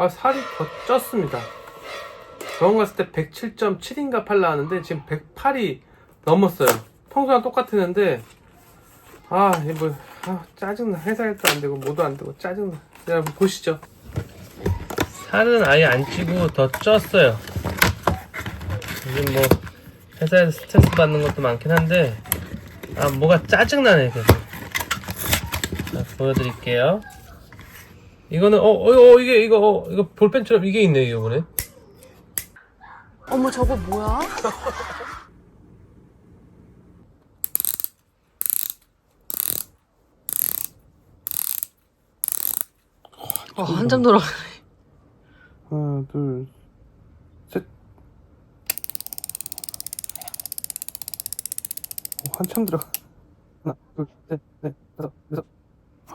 아 살이 더 쪘습니다. 병원 갔을 때 107.7인가 팔 나왔는데 지금 108이 넘었어요. 평소랑 똑같았는데 아 이거 아, 짜증나 회사일도 안 되고 뭐도 안 되고 짜증나. 여러분 보시죠. 살은 아예 안 찌고 더 쪘어요. 요즘 뭐 회사에서 스트레스 받는 것도 많긴 한데 아 뭐가 짜증나네 계속. 자, 보여드릴게요. 이거는 어, 어, 어 이게 이거 어, 이거 볼펜처럼 이게 있네 이번에. 어머 저거 뭐야? 어, 한참 돌아. 하나, 둘, 셋. 오, 한참 들어가. 하나, 둘, 셋, 넷, 다섯, 여섯.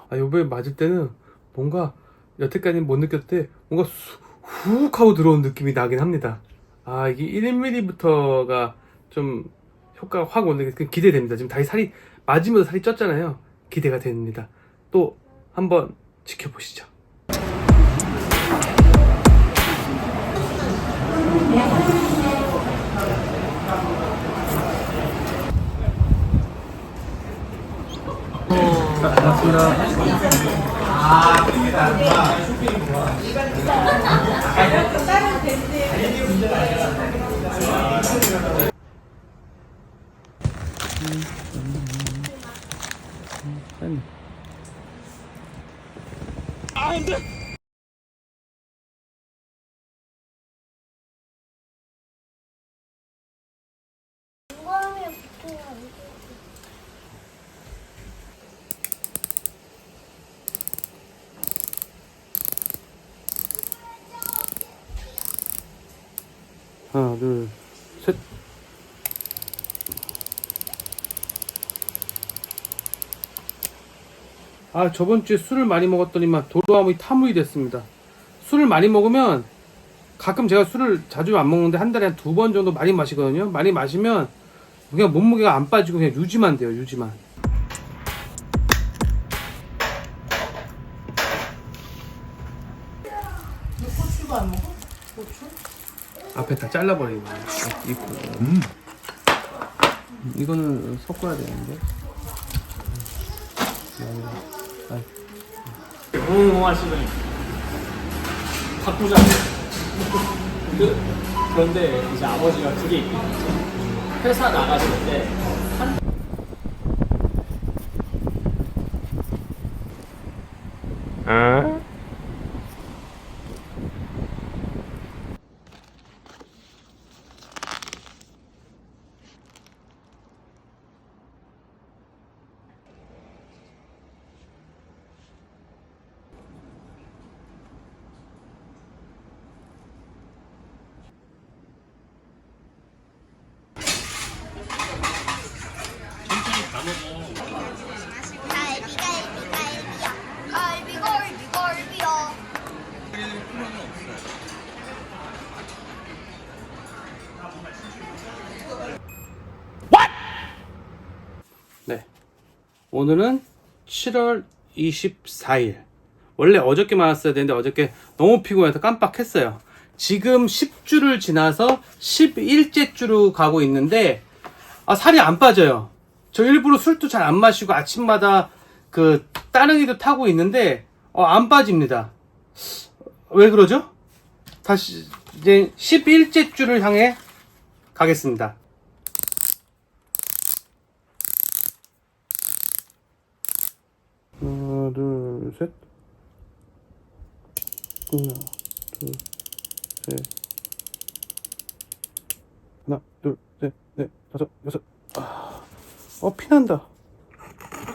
아, 요번에 맞을 때는 뭔가 여태까지는 못 느꼈대. 뭔가 수, 훅 하고 들어온 느낌이 나긴 합니다. 아, 이게 1mm부터가 좀 효과가 확 오는 게 기대됩니다. 지금 다시 살이, 맞으면서 살이 쪘잖아요. 기대가 됩니다. 또 한번 지켜보시죠. 아, 안 돼! 하나, 둘, 셋. 아, 저번 주에 술을 많이 먹었더니만 도로아물이 타물이 됐습니다. 술을 많이 먹으면 가끔 제가 술을 자주 안 먹는데 한 달에 한 두 번 정도 많이 마시거든요. 많이 마시면 그냥 몸무게가 안 빠지고 그냥 유지만 돼요, 유지만. 고추도 안 먹어? 고추? 앞에 다 잘라버리는 거예요. 잎. 이거는 섞어야 되는데. 오 하시더니 바꾸자. 그, 그런데 이제 아버지가 그게 하죠. 회사 나가실 때 한. 아? 갈비 갈비 갈비야 갈비 갈비 갈비야 네. 오늘은 7월 24일. 원래 어저께 많았어야 되는데 어저께 너무 피곤해서 깜빡했어요. 지금 10주를 지나서 11째 주로 가고 있는데 아, 살이 안 빠져요. 저 일부러 술도 잘 안 마시고 아침마다 그 따릉이도 타고 있는데 어, 안 빠집니다. 왜 그러죠? 다시 이제 11째 주를 향해 가겠습니다. 하나, 둘, 셋. 하나, 둘, 셋. 하나, 둘, 셋, 넷, 다섯, 여섯. 아, 어, 피난다.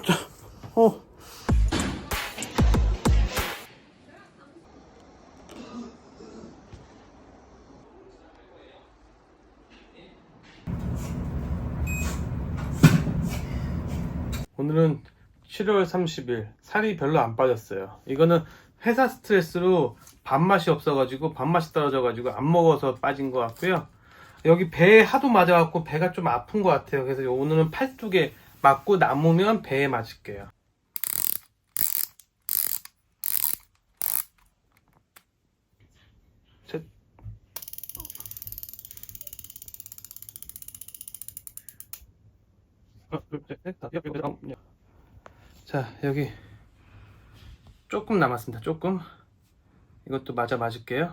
자, 어. 오늘은 7월 30일 살이 별로 안 빠졌어요. 이거는 회사 스트레스로 밥맛이 없어가지고 밥맛이 떨어져가지고 안 먹어서 빠진 것 같고요. 여기 배에 하도 맞아갖고 배가 좀 아픈 것 같아요. 그래서 오늘은 팔뚝에 맞고 남으면 배에 맞을게요. 어, 자 여기 조금 남았습니다 조금 이것도 맞아 맞을게요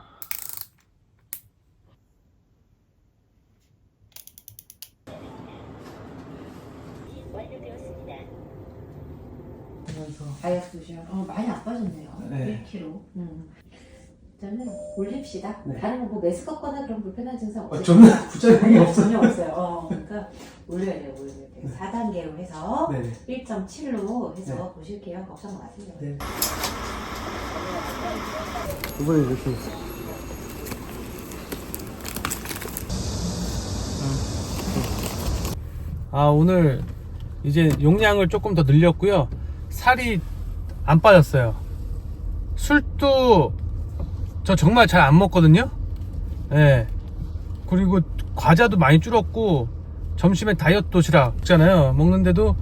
다이어트 죠 어, 많이 안 빠졌네요. 네. 1kg. 음. 일단은 올립시다. 네. 다른 거뭐 메스 꺾거나 그런 불편한 증상 없어요. 저는 부작용이 전혀 없어요. 어, 그러니까 올려야 돼요, 올려야 돼요. 4단계로 해서 네. 1.7로 해서 네. 보실게요. 걱정 마세요. 네. 이번에 이렇게 아 오늘 이제 용량을 조금 더 늘렸고요 살이 안 빠졌어요 술도 저 정말 잘 안 먹거든요 예 그리고 과자도 많이 줄었고 점심에 다이어트 도시락잖아요 먹는데도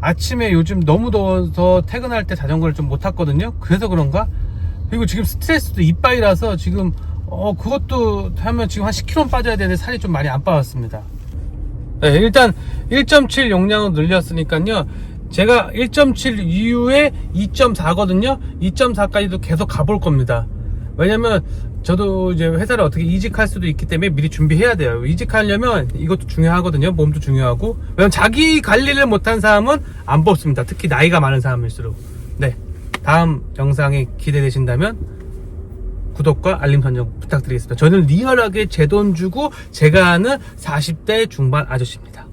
아침에 요즘 너무 더워서 퇴근할 때 자전거를 좀 못 탔거든요. 그래서 그런가? 그리고 지금 스트레스도 이빠이라서 지금 어 그것도 하면 지금 한 10kg 빠져야 되는데 살이 좀 많이 안 빠졌습니다. 네, 일단 1.7 용량을 늘렸으니까요. 제가 1.7 이후에 2.4거든요. 2.4까지도 계속 가볼 겁니다. 왜냐면 저도 이제 회사를 어떻게 이직할 수도 있기 때문에 미리 준비해야 돼요. 이직하려면 이것도 중요하거든요. 몸도 중요하고. 왜냐면 자기 관리를 못한 사람은 안 뽑습니다. 특히 나이가 많은 사람일수록. 네. 다음 영상이 기대되신다면 구독과 알림 설정 부탁드리겠습니다. 저는 리얼하게 제 돈 주고 제가 아는 40대 중반 아저씨입니다.